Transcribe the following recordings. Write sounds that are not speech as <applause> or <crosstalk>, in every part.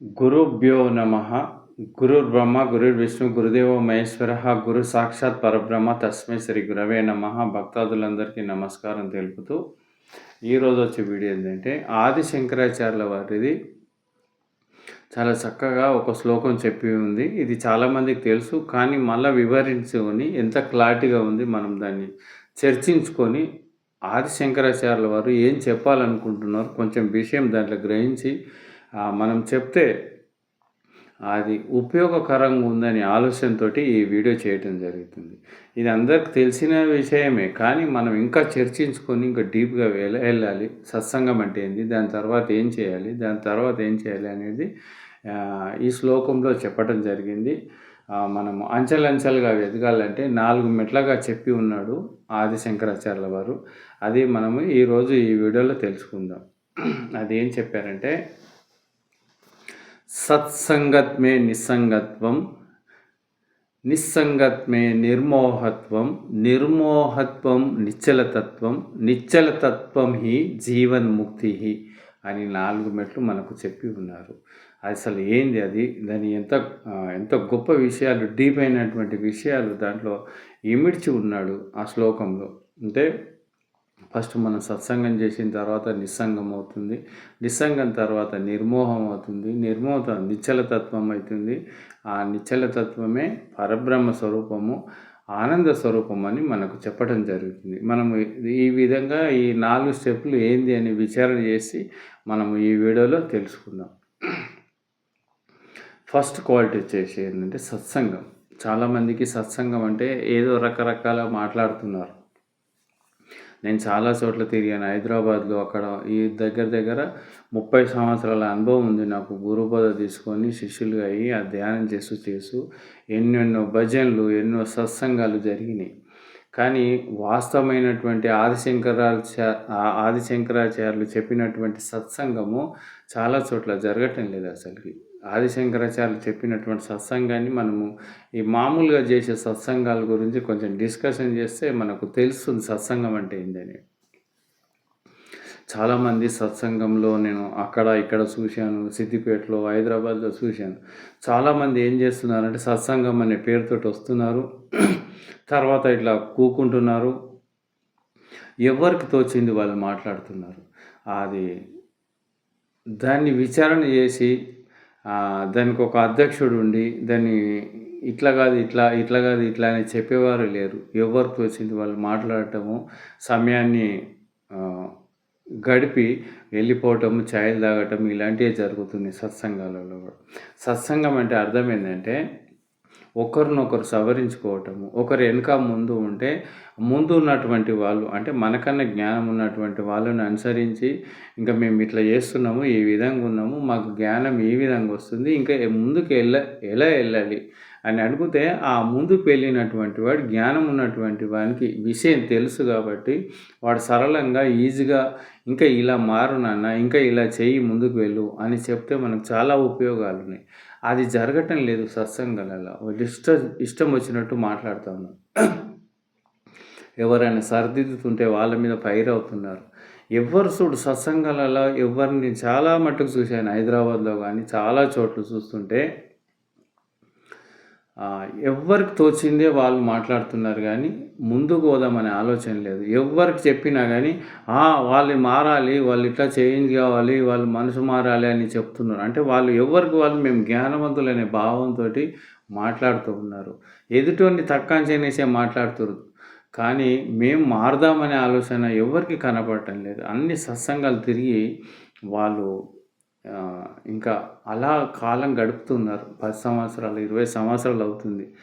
గురుభ్యో నమ. గురుర్బ్రహ్మ గురుర్విష్ణు గురుదేవ మహేశ్వర. గురు సాక్షాత్ పరబ్రహ్మ తస్మై శ్రీ గురవే నమ. భక్తాదులందరికీ నమస్కారం తెలుపుతూ ఈరోజు వచ్చే వీడియో ఏంటంటే ఆది శంకరాచార్యుల వారిది. చాలా చక్కగా ఒక శ్లోకం చెప్పి ఉంది. ఇది చాలామందికి తెలుసు కానీ మళ్ళీ వివరించుకొని ఎంత క్లారిటీగా ఉంది మనం దాన్ని చర్చించుకొని ఆది శంకరాచార్యుల వారు ఏం చెప్పాలనుకుంటున్నారు కొంచెం విషయం దాంట్లో గ్రహించి మనం చెప్తే అది ఉపయోగకరంగా ఉందని ఆలోచనతో ఈ వీడియో చేయటం జరుగుతుంది. ఇది అందరికి తెలిసిన విషయమే కానీ మనం ఇంకా చర్చించుకొని ఇంకా డీప్గా వెళ్ళ వెళ్ళాలి. సత్సంగం అంటే ఏంది? దాని తర్వాత ఏం చేయాలి? దాని తర్వాత ఏం చేయాలి అనేది ఈ శ్లోకంలో చెప్పటం జరిగింది. మనం అంచెలంచెలుగా ఎదగాలంటే నాలుగు మెట్లగా చెప్పి ఉన్నాడు ఆది శంకరాచార్యుల వారు. అది మనము ఈరోజు ఈ వీడియోలో తెలుసుకుందాం. <clears throat> అది ఏం చెప్పారంటే సత్సంగత్ మే నిస్సంగత్వం నిస్సంగత్మే నిర్మోహత్వం నిర్మోహత్వం నిశ్చలతత్వం నిశ్చలతత్వం హి జీవన్ముక్తి అని నాలుగు మెట్లు మనకు చెప్పి ఉన్నారు. అసలు ఏంది అది? దాని ఎంత ఎంత గొప్ప విషయాలు డీప్ అయినటువంటి విషయాలు దాంట్లో ఇమిడ్చి ఉన్నాడు ఆ శ్లోకంలో. అంటే ఫస్ట్ మనం సత్సంగం చేసిన తర్వాత నిస్సంగం అవుతుంది. నిస్సంగం తర్వాత నిర్మోహం అవుతుంది. నిర్మోహత నిశ్చలతత్వం అవుతుంది. ఆ నిశ్చలతత్వమే పరబ్రహ్మ స్వరూపము ఆనంద స్వరూపం అని మనకు చెప్పడం జరుగుతుంది. మనము ఈ విధంగా ఈ నాలుగు స్టెప్లు ఏంది అని విచారణ చేసి మనము ఈ వీడియోలో తెలుసుకుందాం. ఫస్ట్ క్వాలిటీ వచ్చేసి ఏంటంటే సత్సంగం. చాలామందికి సత్సంగం అంటే ఏదో రకరకాల మాట్లాడుతున్నారు. నేను చాలా చోట్ల తిరిగాను. హైదరాబాద్లో అక్కడ ఈ దగ్గర దగ్గర ముప్పై సంవత్సరాల అనుభవం ఉంది నాకు. గురుబోధ తీసుకొని శిష్యులుగా అయ్యి ఆ ధ్యానం చేస్తూ చేస్తూ ఎన్నెన్నో భజనలు ఎన్నో సత్సంగాలు జరిగినాయి. కానీ వాస్తవమైనటువంటి ఆదిశంకరాచార్య ఆ- ఆదిశంకరాచార్యులు చెప్పినటువంటి సత్సంగము చాలా చోట్ల జరగటం లేదు అసలుకి. ఆదిశంకరాచార్యులు చెప్పినటువంటి సత్సంగాన్ని మనము ఈ మామూలుగా చేసే సత్సంగాల గురించి కొంచెం డిస్కషన్ చేస్తే మనకు తెలుస్తుంది సత్సంగం అంటే ఏందని. చాలామంది సత్సంగంలో నేను అక్కడ ఇక్కడ చూశాను సిద్దిపేటలో హైదరాబాద్లో చూశాను. చాలామంది ఏం చేస్తున్నారంటే సత్సంగం అనే పేరుతోటి వస్తున్నారు. తర్వాత ఇట్లా కూకుంటున్నారు. ఎవరికి తోచింది వాళ్ళు మాట్లాడుతున్నారు? అది దాన్ని విచారణ చేసి దానికి ఒక అధ్యక్షుడు ఉండి దాన్ని ఇట్లా కాదు ఇట్లా ఇట్లా కాదు ఇట్లా అని చెప్పేవారు లేరు. ఎవరికి వచ్చింది వాళ్ళు మాట్లాడటము సమయాన్ని గడిపి వెళ్ళిపోవటము ఛాయలు తాగటం ఇలాంటివి జరుగుతుంది సత్సంగాలలో కూడా. సత్సంగం అంటే అర్థం ఏంటంటే ఒకరినొకరు సవరించుకోవటము ఒకరు వెనుక ముందు ఉంటే ముందు ఉన్నటువంటి వాళ్ళు అంటే మనకన్నా జ్ఞానం ఉన్నటువంటి వాళ్ళని అనుసరించి ఇంకా మేము ఇట్లా చేస్తున్నాము ఈ విధంగా ఉన్నాము మాకు జ్ఞానం ఈ విధంగా వస్తుంది ఇంకా ముందుకు వెళ్ళ ఎలా వెళ్ళాలి? అని అడిగితే ఆ ముందుకు వెళ్ళినటువంటి వాడు జ్ఞానం ఉన్నటువంటి వానికి విషయం తెలుసు కాబట్టి వాడు సరళంగా ఈజీగా ఇంకా ఇలా మారు నాన్న ఇంకా ఇలా చెయ్యి ముందుకు వెళ్ళు అని చెప్తే మనకు చాలా ఉపయోగాలు ఉన్నాయి. అది జరగటం లేదు సత్సంగాలలో. వాళ్ళు ఇష్ట ఇష్టం వచ్చినట్టు మాట్లాడుతూ ఎవరైనా సరిదిద్దుతుంటే వాళ్ళ మీద ఫైర్ అవుతున్నారు. ఎవరు చూడు సత్సంగాలలో ఎవరిని చాలా మట్టుకు చూశాను. హైదరాబాద్లో కానీ చాలా చోట్ల చూస్తుంటే ఎవరికి తోచిందే వాళ్ళు మాట్లాడుతున్నారు కానీ ముందుకు పోదామనే ఆలోచన లేదు. ఎవరికి చెప్పినా కానీ వాళ్ళు మారాలి వాళ్ళు ఇట్లా చేంజ్ కావాలి వాళ్ళు మనసు మారాలి అని చెప్తున్నారు. అంటే వాళ్ళు ఎవరికి వాళ్ళు మేము జ్ఞానవంతులనే భావంతో మాట్లాడుతూ ఉన్నారు. ఎదుటోని తక్కువ చేసే మాట్లాడుతున్నారు కానీ మేము మారదామనే ఆలోచన ఎవరికి కనపడటం లేదు. అన్ని సత్సంగాలు తిరిగి వాళ్ళు ఇంకా అలా కాలం గడుపుతున్నారు. పది సంవత్సరాలు ఇరవై సంవత్సరాలు అవుతుంది.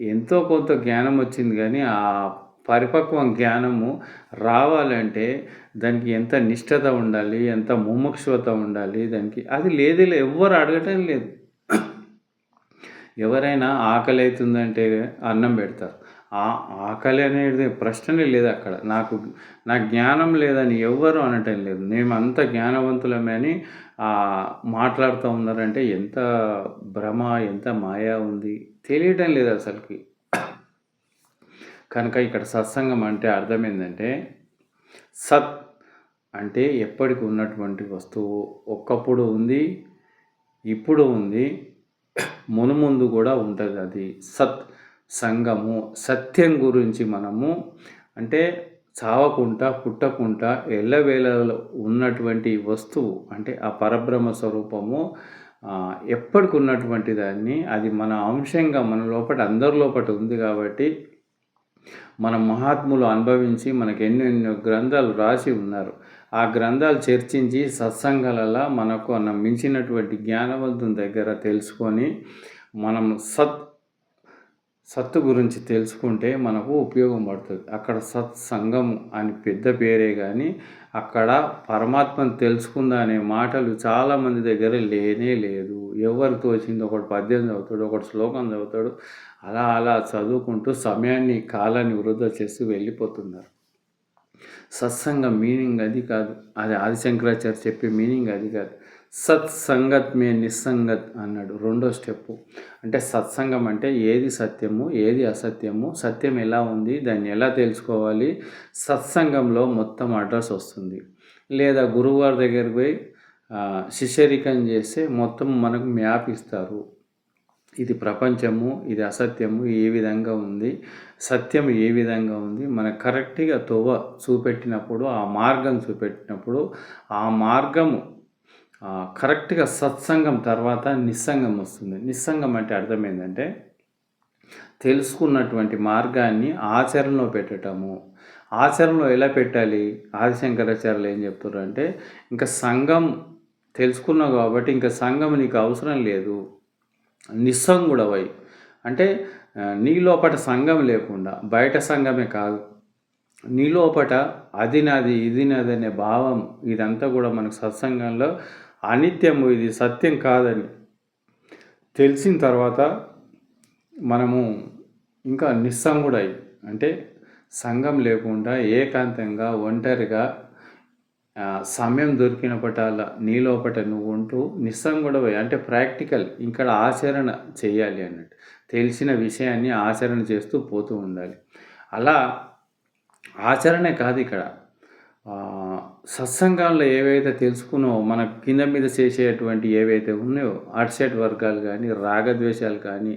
ఎంతో కొంత జ్ఞానం వచ్చింది కానీ ఆ పరిపక్వం జ్ఞానము రావాలంటే దానికి ఎంత నిష్ఠత ఉండాలి ఎంత ముముక్షువత ఉండాలి దానికి అది లేదే. ఎవ్వరు అడగటం లేదు. ఎవరైనా ఆకలి అవుతుందంటే అన్నం పెడతారు. ఆ ఆకలి అనేది ప్రశ్ననే లేదు అక్కడ. నాకు నా జ్ఞానం లేదని ఎవ్వరు అనటం లేదు. మేము అంత జ్ఞానవంతులమే అని మాట్లాడుతూ ఉన్నారంటే ఎంత భ్రమ ఎంత మాయా ఉంది తెలియటం లేదు అసలుకి. కనుక ఇక్కడ సత్సంగం అంటే అర్థం ఏంటంటే సత్ అంటే ఎప్పటికి ఉన్నటువంటి వస్తువు ఒక్కప్పుడు ఉంది ఇప్పుడు ఉంది మునుముందు కూడా ఉంటుంది అది. సత్ సంగము సత్యం గురించి మనము అంటే చావకుండా పుట్టకుండా ఎల్లవేళలో ఉన్నటువంటి వస్తువు అంటే ఆ పరబ్రహ్మ స్వరూపము ఎప్పటికి ఉన్నటువంటి దాన్ని అది మన అంశంగా మన లోపల అందరి లోపల ఉంది కాబట్టి మన మహాత్ములు అనుభవించి మనకు ఎన్నో ఎన్నో గ్రంథాలు రాసి ఉన్నారు. ఆ గ్రంథాలు చర్చించి సత్సంగాలలో మనకు అన్న మించినటువంటి జ్ఞానవంతుని దగ్గర తెలుసుకొని మనం సత్ సత్తు గురించి తెలుసుకుంటే మనకు ఉపయోగం పడుతుంది. అక్కడ సత్సంగం అని పెద్ద పేరే కానీ అక్కడ పరమాత్మను తెలుసుకుందా అనే మాటలు చాలామంది దగ్గర లేనే లేదు. ఎవరు తోచింది? ఒకటి పద్యం చదువుతాడు ఒకటి శ్లోకం చదువుతాడు. అలా అలా చదువుకుంటూ సమయాన్ని కాలాన్ని వృధా చేస్తూ వెళ్ళిపోతున్నారు. సత్సంగం మీనింగ్ అది కాదు. అది ఆదిశంకరాచార్య చెప్పే మీనింగ్ అది కాదు. సత్సంగత్ మే నిస్సంగత్ అన్నాడు. రెండో స్టెప్పు. అంటే సత్సంగం అంటే ఏది సత్యము ఏది అసత్యము సత్యం ఎలా ఉంది దాన్ని ఎలా తెలుసుకోవాలి సత్సంగంలో మొత్తం అడ్రస్ వస్తుంది. లేదా గురువుగారి దగ్గరికి పోయి శిష్యరికం చేస్తే మొత్తం మనకు మ్యాప్ ఇస్తారు. ఇది ప్రపంచము ఇది అసత్యము ఏ విధంగా ఉంది సత్యం ఏ విధంగా ఉంది మనకు కరెక్ట్గా తోవ చూపెట్టినప్పుడు ఆ మార్గం చూపెట్టినప్పుడు ఆ మార్గము కరెక్ట్గా సత్సంగం తర్వాత నిస్సంగం వస్తుంది. నిస్సంగం అంటే అర్థమైందంటే తెలుసుకున్నటువంటి మార్గాన్ని ఆచరణలో పెట్టటము. ఆచరణలో ఎలా పెట్టాలి? ఆదిశంకరాచార్యులు ఏం చెప్తారు అంటే ఇంకా సంఘం తెలుసుకున్నావు కాబట్టి ఇంకా సంఘం నీకు అవసరం లేదు. నిస్సంగుడవై. అంటే నీలోపట సంఘం లేకుండా బయట సంఘమే కాదు. నీలోపట అది నాది ఇది నాది అనే భావం ఇదంతా కూడా మనకు సత్సంగంలో అనిత్యము ఇది సత్యం కాదని తెలిసిన తర్వాత మనము ఇంకా నిస్సంగుడై అంటే సంఘం లేకుండా ఏకాంతంగా ఒంటరిగా సమయం దొరికిన పటాల నీలోపట నువ్వు ఉంటూ నిస్సంగుడవై అంటే ప్రాక్టికల్ ఇక్కడ ఆచరణ చేయాలి అన్నట్టు. తెలిసిన విషయాన్ని ఆచరణ చేస్తూ పోతూ ఉండాలి. అలా ఆచరణే కాదు ఇక్కడ. సత్సంగాల్లో ఏవైతే తెలుసుకున్నావో మన కింద మీద చేసేటువంటి ఏవైతే ఉన్నాయో అట్సెట్ వర్గాలు కానీ రాగద్వేషాలు కానీ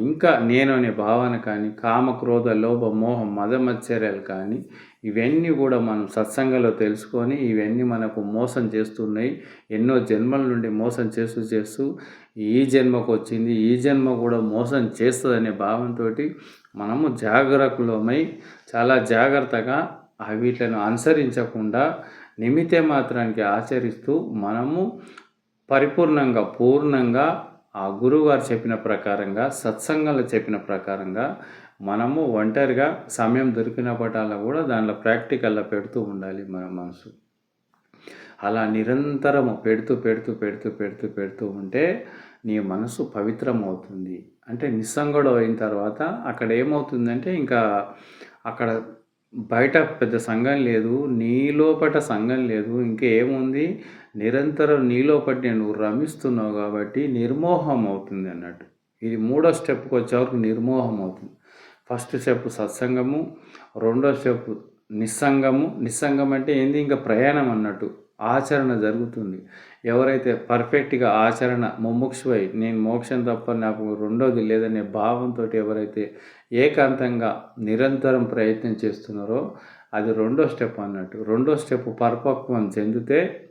ఇంకా నేను అనే భావన కానీ కామ క్రోధ లోభ మోహం మదమత్సర్యాలు కానీ ఇవన్నీ కూడా మనం సత్సంగంలో తెలుసుకొని ఇవన్నీ మనకు మోసం చేస్తున్నాయి. ఎన్నో జన్మల నుండి మోసం చేస్తూ చేస్తూ ఈ జన్మకు వచ్చింది ఈ జన్మ కూడా మోసం చేస్తుందనే భావంతో మనము జాగ్రత్తలమై చాలా జాగ్రత్తగా వీటిలను అనుసరించకుండా నిమిత్త మాత్రానికి ఆచరిస్తూ మనము పరిపూర్ణంగా పూర్ణంగా ఆ గురువుగారు చెప్పిన ప్రకారంగా సత్సంగంలో చెప్పిన ప్రకారంగా మనము ఒంటరిగా సమయం దొరికిన పటాల కూడా దానిలో ప్రాక్టికల్లో పెడుతూ ఉండాలి మన మనసు. అలా నిరంతరము పెడుతూ పెడుతూ పెడుతూ పెడుతూ పెడుతూ ఉంటే నీ మనసు పవిత్రం అవుతుంది అంటే నిస్సంగుడు అయిన తర్వాత అక్కడ ఏమవుతుందంటే ఇంకా అక్కడ బయట పెద్ద సంఘం లేదు నీలోపట సంఘం లేదు. ఇంకేముంది? నిరంతరం నీలోపటి నువ్వు రమిస్తున్నావు కాబట్టి నిర్మోహం అవుతుంది అన్నట్టు. ఇది మూడో స్టెప్కి వచ్చేవరకు నిర్మోహం అవుతుంది. ఫస్ట్ స్టెప్ సత్సంగము రెండో స్టెప్ నిస్సంగము. నిస్సంగం అంటే ఏంది? ఇంకా ప్రయాణం అన్నట్టు. ఆచరణ జరుగుతుంది. ఎవరైతే పర్ఫెక్ట్గా ఆచరణ ముముక్షువై నేను మోక్షం తప్ప నాకు రెండోది లేదనే భావంతో ఎవరైతే ఏకాంతంగా నిరంతరం ప్రయత్నం చేస్తున్నారో అది రెండో స్టెప్ అన్నట్టు. రెండో స్టెప్ పరిపక్వం చెందితే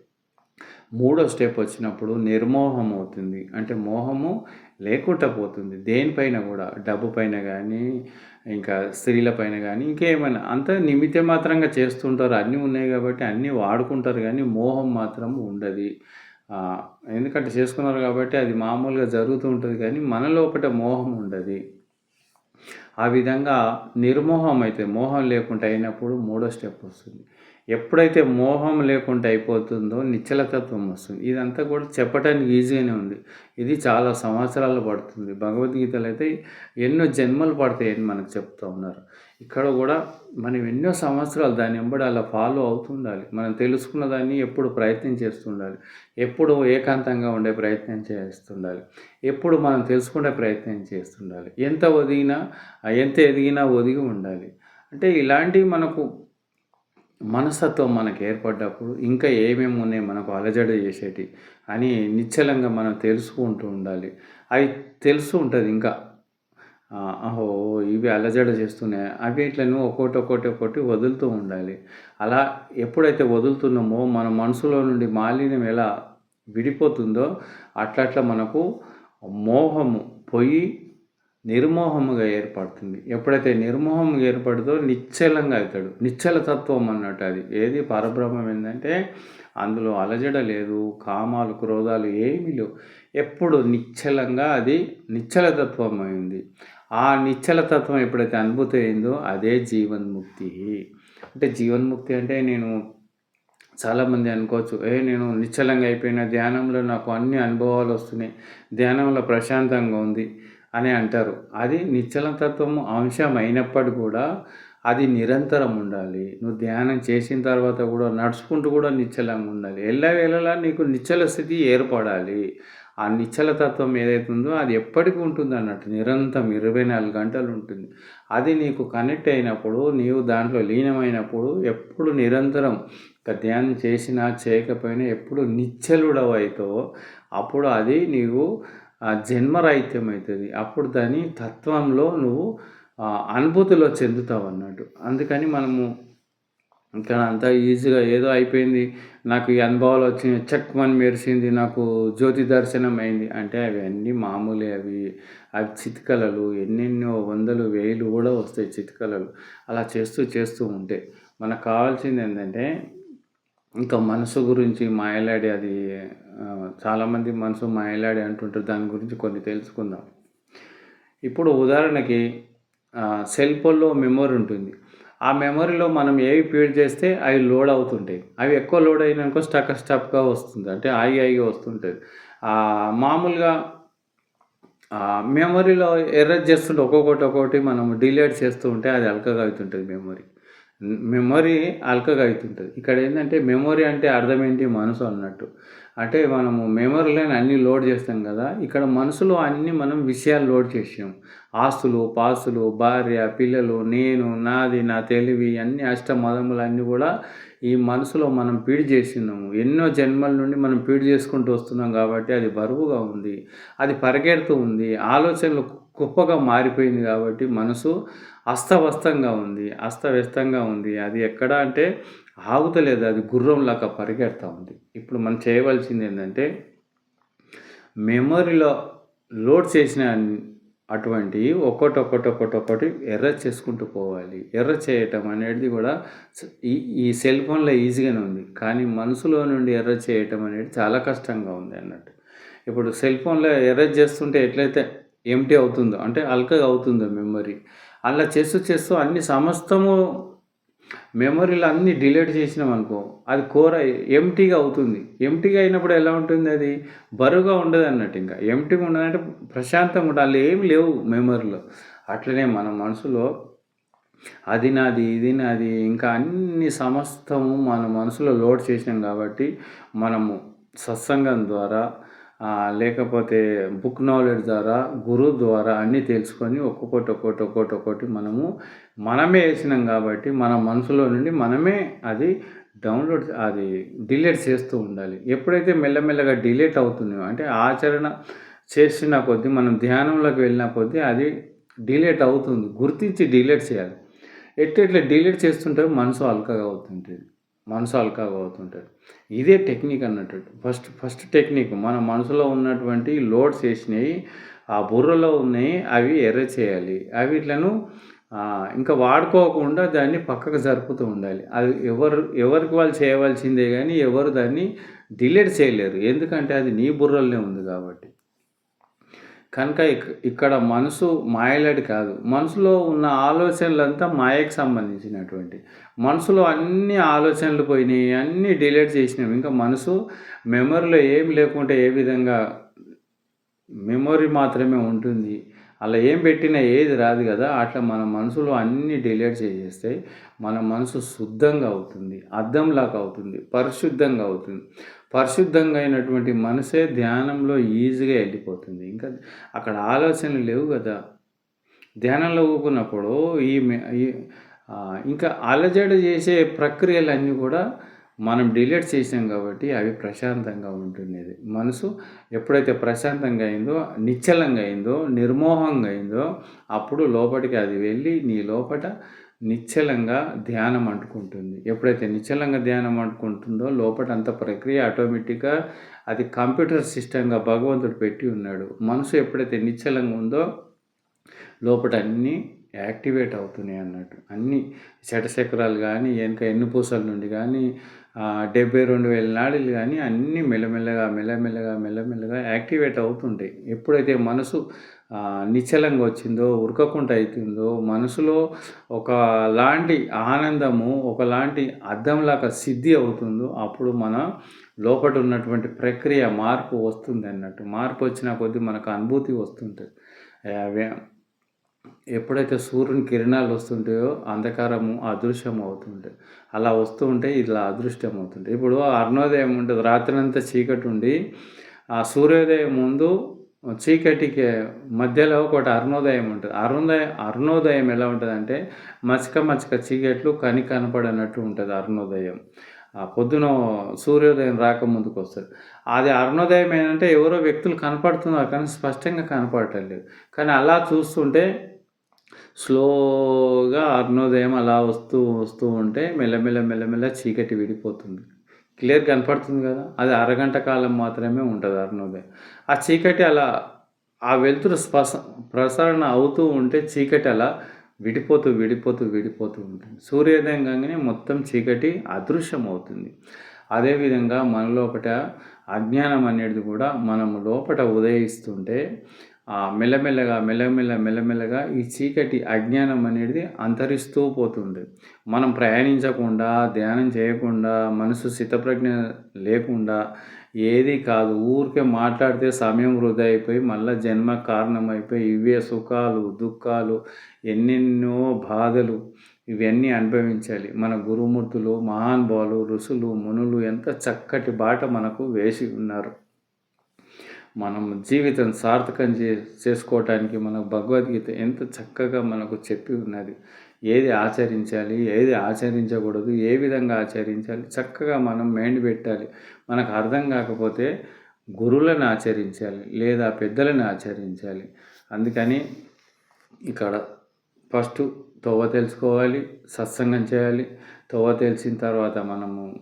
మూడో స్టెప్ వచ్చినప్పుడు నిర్మోహం అవుతుంది. అంటే మోహము లేకుండా పోతుంది. దేనిపైన కూడా? డబ్బు పైన కానీ ఇంకా స్త్రీల పైన కానీ ఇంకేమైనా. అంత నిమిత్త మాత్రంగా చేస్తుంటారు. అన్నీ ఉన్నాయి కాబట్టి అన్నీ వాడుకుంటారు కానీ మోహం మాత్రం ఉండదు. ఎందుకంటే చేసుకున్నారు కాబట్టి అది మామూలుగా జరుగుతూ ఉంటుంది కానీ మన లోపల మోహం ఉండదు. ఆ విధంగా నిర్మోహం అయితే మోహం లేకుండా అయినప్పుడు మూడో స్టెప్ వస్తుంది. ఎప్పుడైతే మోహం లేకుండా అయిపోతుందో నిశ్చలతత్వం వస్తుంది. ఇదంతా కూడా చెప్పడానికి ఈజీగానే ఉంది. ఇది చాలా సంవత్సరాలు పడుతుంది. భగవద్గీతలు అయితే ఎన్నో జన్మలు పడతాయని మనకు చెప్తూ ఉన్నారు. ఇక్కడ కూడా మనం ఎన్నో సంవత్సరాలు దాన్ని ఎంబడి అలా ఫాలో అవుతుండాలి. మనం తెలుసుకున్న దాన్ని ఎప్పుడు ప్రయత్నం చేస్తుండాలి. ఎప్పుడు ఏకాంతంగా ఉండే ప్రయత్నం చేస్తుండాలి. ఎప్పుడు మనం తెలుసుకునే ప్రయత్నం చేస్తుండాలి. ఎంత ఒదిగినా ఎంత ఎదిగినా ఒదిగి ఉండాలి. అంటే ఇలాంటివి మనకు మనస్తత్వం మనకు ఏర్పడ్డప్పుడు ఇంకా ఏమేమి ఉన్నాయి మనకు అలజడ చేసేటి అని నిశ్చలంగా మనం తెలుసుకుంటూ ఉండాలి. అవి తెలుసు ఉంటుంది ఇంకా. అహో ఇవి అలజడ చేస్తున్నాయి. అవి ఇట్లను ఒక్కోటి ఒక్కోటి ఒక్కోటి వదులుతూ ఉండాలి. అలా ఎప్పుడైతే వదులుతున్నామో మన మనసులో నుండి మాలిన్యం ఎలా విడిపోతుందో అట్లా మనకు మోహము పోయి నిర్మోహముగా ఏర్పడుతుంది. ఎప్పుడైతే నిర్మోహంగా ఏర్పడుతో నిశ్చలంగా అవుతాడు. నిశ్చల తత్వం అన్నట్టు అది. ఏది? పరబ్రహ్మం ఏంటంటే అందులో అలజడ లేదు కామాలు క్రోధాలు ఏమీ లేవు. ఎప్పుడు నిశ్చలంగా అది నిశ్చలతత్వం అయింది. ఆ నిశ్చలతత్వం ఎప్పుడైతే అనుభూతి అయిందో అదే జీవన్ముక్తి. అంటే జీవన్ముక్తి అంటే నేను చాలామంది అనుకోవచ్చు ఏ నేను నిశ్చలంగా అయిపోయిన ధ్యానంలో నాకు అన్ని అనుభవాలు వస్తున్నాయి ధ్యానంలో ప్రశాంతంగా ఉంది అని అంటారు. అది నిశ్చలతత్వం అంశం అయినప్పటికీ కూడా అది నిరంతరం ఉండాలి. నువ్వు ధ్యానం చేసిన తర్వాత కూడా నడుచుకుంటూ కూడా నిశ్చలంగా ఉండాలి. ఎల్లవేళలా నీకు నిశ్చల స్థితి ఏర్పడాలి. ఆ నిశ్చల తత్వం ఏదైతే ఉందో అది ఎప్పటికీ ఉంటుంది అన్నట్టు. నిరంతరం ఇరవై నాలుగు గంటలు ఉంటుంది. అది నీకు కనెక్ట్ అయినప్పుడు నీవు దాంట్లో లీనమైనప్పుడు ఎప్పుడు నిరంతరం ధ్యానం చేసినా చేయకపోయినా ఎప్పుడు నిశ్చలుడవు అవుతావో అప్పుడు అది నీవు జన్మరాహిత్యం అవుతుంది అప్పుడు దాని తత్వంలో నువ్వు అనుభూతిలో చెందుతావు అన్నట్టు అందుకని మనము ఇంకా అంతా ఈజీగా ఏదో అయిపోయింది. నాకు ఈ అనుభవాలు వచ్చినాయి. చెక్ మని మెరిసింది. నాకు జ్యోతి దర్శనం అయింది. అంటే అవి అన్నీ మామూలే అవి. అవి చితికలలు. ఎన్నెన్నో వందలు వేలు కూడా వస్తాయి చితికలలు. అలా చేస్తూ చేస్తూ ఉంటే మనకు కావాల్సింది ఏంటంటే ఇంకా మనసు గురించి మాయలాడి అది చాలామంది మనసు మాయలాడి అంటుంటారు. దాని గురించి కొన్ని తెలుసుకుందాం. ఇప్పుడు ఉదాహరణకి సెల్ ఫోన్లో మెమొరీ ఉంటుంది. ఆ మెమరీలో మనం ఏవి ఫీడ్ చేస్తే అవి లోడ్ అవుతుంటాయి. అవి ఎక్కువ లోడ్ అయినాక స్టక్ స్టప్గా వస్తుంది. అంటే ఆగి ఆగి వస్తుంటుంది మామూలుగా ఆ, మెమొరీలో ఎర్రర్ చేస్తుంటే ఒక్కొక్కటి ఒక్కొక్కటి మనం డిలేట్ చేస్తూ ఉంటే అది అల్కగా అవుతుంటుంది మెమరీ మెమొరీ అల్కగా అవుతుంటుంది ఇక్కడ ఏంటంటే మెమొరీ అంటే అర్థం ఏంటి మనసు అన్నట్టు. అంటే మనము మెమొరీలను అన్నీ లోడ్ చేస్తాం కదా ఇక్కడ మనసులో అన్ని మనం విషయాలు లోడ్ చేసాం ఆస్తులు పాస్తులు భార్య పిల్లలు నేను నాది నా తెలివి అన్ని అష్టమదములు అన్నీ కూడా ఈ మనసులో మనం పీడి చేసినాము. ఎన్నో జన్మల నుండి మనం పీడి చేసుకుంటూ వస్తున్నాం కాబట్టి అది బరువుగా ఉంది అది పరిగెడుతూ ఉంది ఆలోచనలు కుప్పగా మారిపోయింది కాబట్టి మనసు అస్తవ్యస్తంగా ఉంది అస్తవ్యస్తంగా ఉంది. అది ఎక్కడ అంటే ఆగుతలేదు అది గుర్రంలాగా పరిగెడతా ఉంది. ఇప్పుడు మనం చేయవలసింది ఏంటంటే మెమొరీలో లోడ్ చేసిన అటువంటి ఒక్కొక్కటి ఒక్కొక్కటి ఎర్ర చేసుకుంటూ పోవాలి. ఎర్ర చేయటం అనేది కూడా ఈ ఈ సెల్ ఫోన్లో ఈజీగానే ఉంది. కానీ మనసులో నుండి ఎర్ర చేయటం అనేది చాలా కష్టంగా ఉంది అన్నట్టు. ఇప్పుడు సెల్ ఫోన్లో ఎర్ర చేస్తుంటే ఎట్లయితే ఎంటీ అవుతుందో అంటే అల్కగా అవుతుందో మెమరీ. అలా చేస్తూ చేస్తూ అన్ని సమస్తము మెమరీలు అన్నీ డిలీట్ చేసినాం అనుకో అది కూర ఎంటీగా అవుతుంది. ఎంటీగా అయినప్పుడు ఎలా ఉంటుంది అది? బరువుగా ఉండదు అన్నట్టు ఇంకా. ఎంటీగా ఉండదంటే ప్రశాంతంగా ఉంటుంది అందులో ఏమి లేవు మెమరీలో. అట్లనే మన మనసులో అది నాది ఇది నాది ఇంకా అన్ని సమస్తము మన మనసులో లోడ్ చేసినాం కాబట్టి మనము సత్సంగం ద్వారా లేకపోతే బుక్ నాలెడ్జ్ ద్వారా గురువు ద్వారా అన్నీ తెలుసుకొని ఒక్కొక్కటి ఒక్కొక్కటి ఒక్కొక్కటి ఒక్కొక్కటి మనము మనమే వేసినాం కాబట్టి మన మనసులో నుండి మనమే అది డౌన్లోడ్ అది డిలీట్ చేస్తూ ఉండాలి. ఎప్పుడైతే మెల్లమెల్లగా డిలీట్ అవుతుందో అంటే ఆచరణ చేసిన కొద్దీ మనం ధ్యానంలోకి వెళ్ళిన కొద్దీ అది డిలీట్ అవుతుంది. గుర్తించి డిలీట్ చేయాలి. ఎట్లా డిలీట్ చేస్తుంటే మనసు అల్కగా అవుతుంటుంది. మనసు అవుతుంటాడు. ఇదే టెక్నిక్ అన్నట్టు. ఫస్ట్ ఫస్ట్ టెక్నిక్ మన మనసులో ఉన్నటువంటి లోడ్స్ వేసినవి ఆ బుర్రలో ఉన్నాయి అవి ఎర్ర చేయాలి అవి ఇట్లను ఇంకా వాడుకోకుండా దాన్ని పక్కకు జరుపుతూ ఉండాలి. అది ఎవరు ఎవరికి వాళ్ళు చేయవలసిందే కానీ ఎవరు దాన్ని డిలీట్ చేయలేరు. ఎందుకంటే అది నీ బుర్రలోనే ఉంది కాబట్టి. కనుక ఇక్కడ మనసు మాయలాడి కాదు. మనసులో ఉన్న ఆలోచనలంతా మాయకు సంబంధించినటువంటి. మనసులో అన్ని ఆలోచనలు పోయినాయి అన్నీ డిలీట్ చేసినాం. ఇంకా మనసు మెమరీలో ఏం లేకుంటే ఏ విధంగా మెమొరీ మాత్రమే ఉంటుంది. అలా ఏం పెట్టినా ఏది రాదు కదా అట్లా మన మనసులో అన్ని డిలీట్ చేసేస్తే మన మనసు శుద్ధంగా అవుతుంది అద్దంలాగా అవుతుంది పరిశుద్ధంగా అవుతుంది. పరిశుద్ధంగా అయినటువంటి మనసే ధ్యానంలో ఈజీగా వెళ్ళిపోతుంది. ఇంకా అక్కడ ఆలోచనలు లేవు కదా. ధ్యానంలో ఊకున్నప్పుడు ఈ ఈ ఇంకా అలజడి చేసే ప్రక్రియలన్నీ కూడా మనం డిలీట్ చేసాం కాబట్టి అవి ప్రశాంతంగా ఉంటున్నది మనసు ఎప్పుడైతే ప్రశాంతంగా అయిందో నిశ్చలంగా అయిందో నిర్మోహంగా అయిందో అప్పుడు లోపలికి అది వెళ్ళి నీ లోపట నిశ్చలంగా ధ్యానం అంటుకుంటుంది. ఎప్పుడైతే నిశ్చలంగా ధ్యానం అంటుకుంటుందో లోపల అంత ప్రక్రియ ఆటోమేటిక్గా అది కంప్యూటర్ సిస్టంగా భగవంతుడు పెట్టి ఉన్నాడు. మనసు ఎప్పుడైతే నిశ్చలంగా ఉందో లోపల అన్నీ యాక్టివేట్ అవుతున్నాయి అన్నట్టు. అన్నీ శటశకరాలు కానీ వెనక ఎన్నుపూసల నుండి కానీ డెబ్బై రెండు వేల నాడులు కానీ అన్నీ మెల్లమెల్లగా మెల్లమెల్లగా మెల్లమెల్లగా యాక్టివేట్ అవుతుంటాయి. ఎప్పుడైతే మనసు నిశ్చలంగా వచ్చిందో ఉరకకుండా అవుతుందో మనసులో ఒకలాంటి ఆనందము ఒకలాంటి అద్దంలాగా సిద్ధి అవుతుందో అప్పుడు మన లోపల ఉన్నటువంటి ప్రక్రియ మార్పు వస్తుంది అన్నట్టు. మార్పు వచ్చిన కొద్దీ మనకు అనుభూతి వస్తుంటుంది. ఎప్పుడైతే సూర్యుని కిరణాలు వస్తుంటాయో అంధకారము అదృశ్యం అవుతుంటాయి. అలా వస్తూ ఉంటే ఇలా అదృష్టం అవుతుంటాయి. ఇప్పుడు అరుణోదయం ఉంటుంది. రాత్రంతా చీకటి ఉండి ఆ సూర్యోదయం ముందు చీకటికి మధ్యలో ఒకటి అరుణోదయం ఉంటుంది. అరుణోదయం అరుణోదయం ఎలా ఉంటుంది అంటే మచ్చక మచ్చక చీకట్లు కని కనపడనట్టు ఉంటుంది అరుణోదయం. ఆ పొద్దున సూర్యోదయం రాకముందుకు వస్తుంది. అది అరుణోదయం ఏంటంటే ఎవరో వ్యక్తులు కనపడుతున్నారు కానీ స్పష్టంగా కనపడటం లేదు. కానీ అలా చూస్తుంటే స్లోగా అరుణోదయం అలా వస్తూ వస్తూ ఉంటే మెల్లమెల్ల మెల్లమెల్ల చీకటి విడిపోతుంది. క్లియర్ కనపడుతుంది కదా? అది అరగంట కాలం మాత్రమే ఉంటుంది అరుణోదయం. ఆ చీకటి అలా ఆ వెలుతురు స్పస ప్రసరణ అవుతూ ఉంటే చీకటి అలా విడిపోతూ విడిపోతూ విడిపోతూ ఉంటుంది. సూర్యోదయం కాగానే మొత్తం చీకటి అదృశ్యం అవుతుంది అదేవిధంగా మన లోపట అజ్ఞానం అనేది కూడా మనం లోపట ఉదయిస్తుంటే మెల్లమెల్లగా మెల్లమెల్ల మెల్లమెల్లగా ఈ చీకటి అజ్ఞానం అనేది అంతరిస్తూ పోతుంది. మనం ప్రయాణించకుండా ధ్యానం చేయకుండా మనసు స్థితప్రజ్ఞ లేకుండా ఏది కాదు ఊరికే మాట్లాడితే సమయం వృధా అయిపోయి మళ్ళీ జన్మ కారణమైపోయి ఇవే సుఖాలు దుఃఖాలు ఎన్నెన్నో బాధలు ఇవన్నీ అనుభవించాలి. మన గురుమూర్తులు మహానుభావులు ఋషులు మునులు ఎంత చక్కటి బాట మనకు వేసి ఉన్నారు. మనం జీవితం సార్థకం చే చేసుకోవటానికి మనకు భగవద్గీత ఎంత చక్కగా మనకు చెప్పి ఉన్నది. ఏది ఆచరించాలి ఏది ఆచరించకూడదు ఏ విధంగా ఆచరించాలి చక్కగా మనం మైండ్ పెట్టాలి. మనకు అర్థం కాకపోతే గురువులను ఆచరించాలి లేదా పెద్దలను ఆచరించాలి. అందుకని ఇక్కడ ఫస్ట్ తోవ తెలుసుకోవాలి సత్సంగం చేయాలి. తోవ తెలిసిన తర్వాత మనము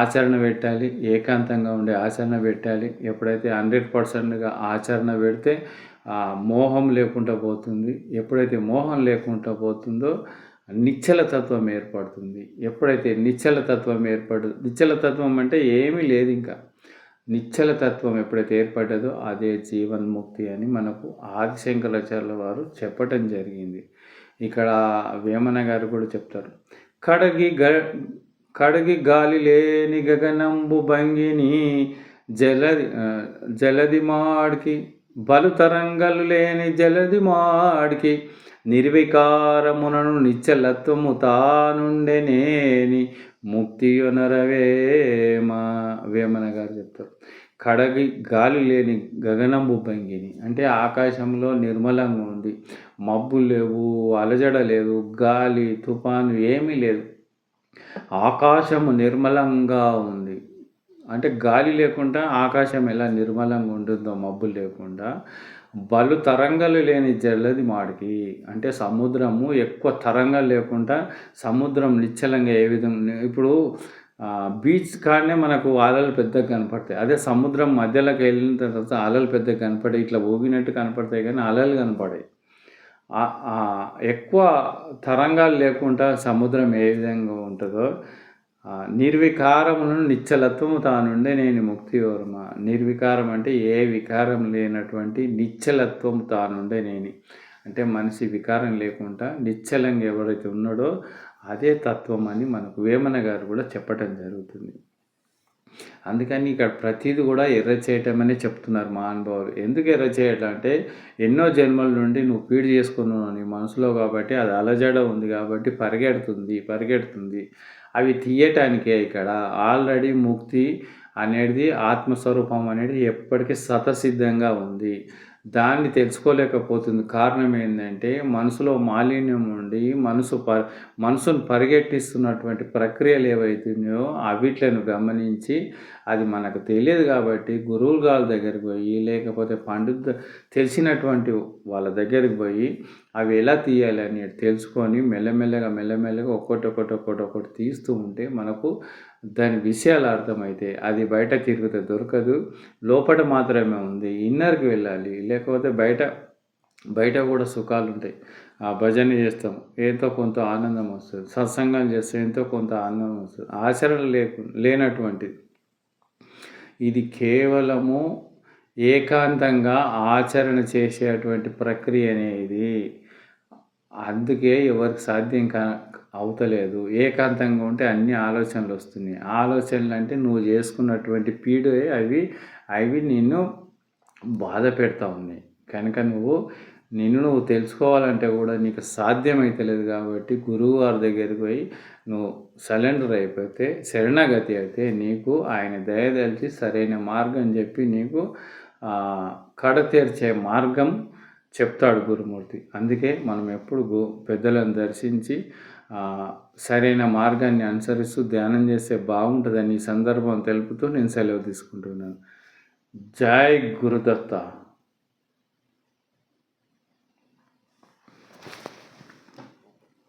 ఆచరణ పెట్టాలి ఏకాంతంగా ఉండే ఆచరణ పెట్టాలి. ఎప్పుడైతే హండ్రెడ్ పర్సెంట్గా ఆచరణ పెడితే మోహం లేకుండా పోతుంది. ఎప్పుడైతే మోహం లేకుండా పోతుందో నిశ్చల తత్వం ఏర్పడుతుంది. ఎప్పుడైతే నిశ్చల తత్వం ఏర్పడు నిశ్చల తత్వం అంటే ఏమీ లేదు ఇంకా. నిశ్చలతత్వం ఎప్పుడైతే ఏర్పడ్డదో అదే జీవన్ముక్తి అని మనకు ఆదిశంకరాచార్యుల వారు చెప్పటం జరిగింది. ఇక్కడ వేమన గారు కూడా చెప్తారు. కడగి గ కడగి గాలి లేని గగనంబు భంగిని జలది జలది మాడికి బలు తరంగలు లేని జలది మాడికి నిర్వికారమునను నిశ్చలత్వము తానుండెనేని ముక్తి నరవేమా వేమన గారు చెప్తారు. కడగి గాలి లేని గగనంబు భంగిని అంటే ఆకాశంలో నిర్మలంగా ఉంది. మబ్బు లేవు అలజడ లేదు గాలి తుఫాను ఏమీ లేదు. ఆకాశము నిర్మలంగా ఉంది. అంటే గాలి లేకుండా ఆకాశం ఎలా నిర్మలంగా ఉంటుందో మబ్బు లేకుండా. బలు తరంగాలు లేని జల్లది మాడికి. అంటే సముద్రము ఎక్కువ తరంగాలు లేకుండా సముద్రం నిశ్చలంగా ఏ విధంగా ఇప్పుడు బీచ్ కాడనే మనకు అలలు పెద్దగా కనపడతాయి. అదే సముద్రం మధ్యలోకి వెళ్ళిన తర్వాత అలలు పెద్దగా కనపడే ఇట్లా ఊగినట్టు కనపడతాయి కానీ అలలు కనపడాయి ఎక్కువ తరంగాలు లేకుండా సముద్రం ఏ విధంగా ఉంటుందో నిర్వికారమును నిశ్చలత్వము తానుండే నేను ముక్తి వర్మ నిర్వికారం అంటే ఏ వికారం లేనటువంటి నిశ్చలత్వం తానుండే నేను. అంటే మనిషి వికారం లేకుండా నిశ్చలంగా ఎవరైతే ఉన్నాడో అదే తత్వం అని మనకు వేమన గారు కూడా చెప్పటం జరుగుతుంది. అందుకని ఇక్కడ ప్రతిదీ కూడా ఎర్ర చేయటం అనే చెప్తున్నారు మహానుభావులు ఎందుకు ఎర్ర చేయటం అంటే ఎన్నో జన్మల నుండి నువ్వు పీడి చేసుకున్నావు నీ మనసులో కాబట్టి అది అలజడ ఉంది కాబట్టి పరిగెడుతుంది పరిగెడుతుంది. అవి తీయటానికే ఇక్కడ. ఆల్రెడీ ముక్తి అనేది ఆత్మస్వరూపం అనేది ఎప్పటికీ సతసిద్ధంగా ఉంది. దాన్ని తెలుసుకోలేకపోతుంది. కారణం ఏంటంటే మనసులో మాలిన్యం ఉండి మనసు ప మనసును పరిగెట్టిస్తున్నటువంటి ప్రక్రియలు ఏవైతున్నాయో అవిట్లను గమనించి అది మనకు తెలియదు కాబట్టి గురువులు గారి దగ్గరికి పోయి లేకపోతే పండిత్ తెలిసినటువంటి వాళ్ళ దగ్గరికి పోయి అవి ఎలా తీయాలి అని తెలుసుకొని మెల్లమెల్లగా మెల్లమెల్లగా ఒక్కొక్కటి ఒకటి ఒక్కొక్కటి ఒకటి తీస్తూ ఉంటే మనకు దాని విషయాలు అర్థమైతే అది బయట తిరిగితే దొరకదు. లోపల మాత్రమే ఉంది. ఇన్నర్కి వెళ్ళాలి. లేకపోతే బయట బయట కూడా సుఖాలు ఉంటాయి. ఆ భజన చేస్తాం. ఎంతో కొంత ఆనందం వస్తుంది. సత్సంగం చేస్తే ఎంతో కొంత ఆనందం వస్తుంది. ఆచరణ లేకు లేనటువంటిది. ఇది కేవలము ఏకాంతంగా ఆచరణ చేసేటువంటి ప్రక్రియ అనేది అందుకే ఎవరికి సాధ్యం కా అవుతలేదు. ఏకాంతంగా ఉంటే అన్ని ఆలోచనలు వస్తున్నాయి. ఆలోచనలు అంటే నువ్వు చేసుకున్నటువంటి పీడే అవి అవి నిన్ను బాధ పెడతా ఉన్నాయి. కనుక నువ్వు నిన్ను నువ్వు తెలుసుకోవాలంటే కూడా నీకు సాధ్యమైతలేదు కాబట్టి గురువు వారి దగ్గరికి పోయి నువ్వు సరెండర్ అయిపోతే శరణాగతి అయితే నీకు ఆయన దయదలిచి సరైన మార్గం చెప్పి నీకు కడతీర్చే మార్గం చెప్తాడు గురుమూర్తి. అందుకే మనం ఎప్పుడు గు పెద్దలను దర్శించి సరైన మార్గాన్ని అనుసరిస్తూ ధ్యానం చేస్తే బాగుంటుందని ఈ సందర్భం తెలుపుతూ నేను సెలవు తీసుకుంటున్నాను. జై గురుదత్త.